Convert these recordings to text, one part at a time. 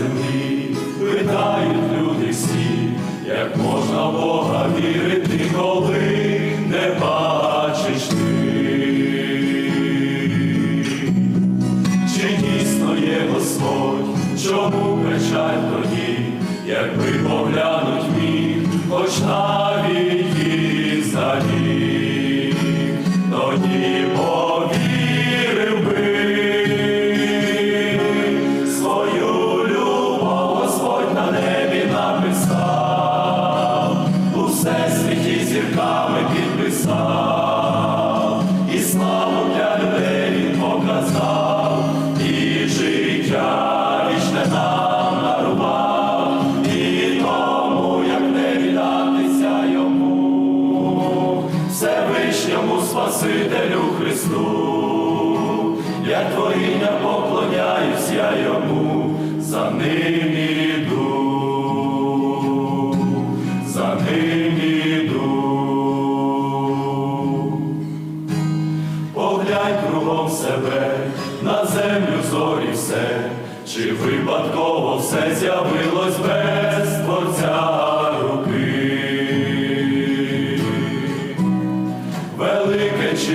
землі, питають люди всі, як можна Бога вірити, коли не бачиш ти. Чи дійсно є Господь, чому печаль тоді, якби поглянуть міг, хоч навіть Спасителю Христу, як творіння поклоняюсь я йому, за ним іду, за ним іду. Поглянь кругом себе, на землю зорі все, чи випадково все з'явилось без творця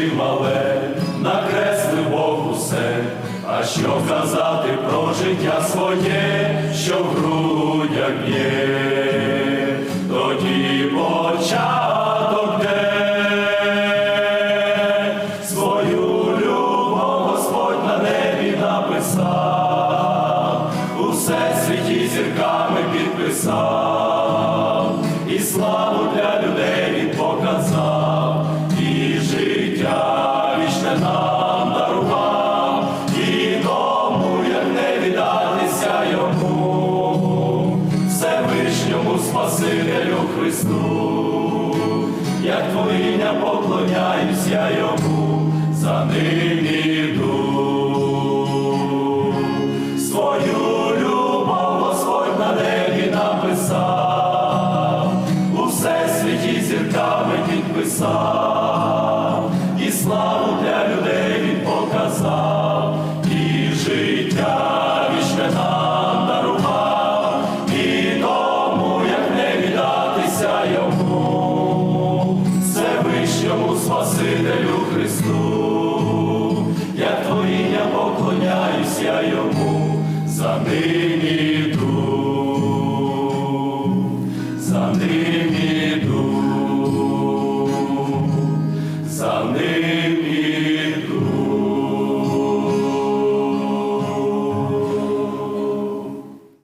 Чи мале, накреслив Бог усе, а що казати про життя своє, що в грудях б'є, тоді початок де? Свою любов Господь на небі написав, у всесвіті зірками підписав, Спасителю Христу, як твоїня поклоняюсь я йому, за ним іду. Свою любов Господь на небі написав, у всесвіті зірками підписав, Спасителю Христу, я творіння поклоняюся йому, за ним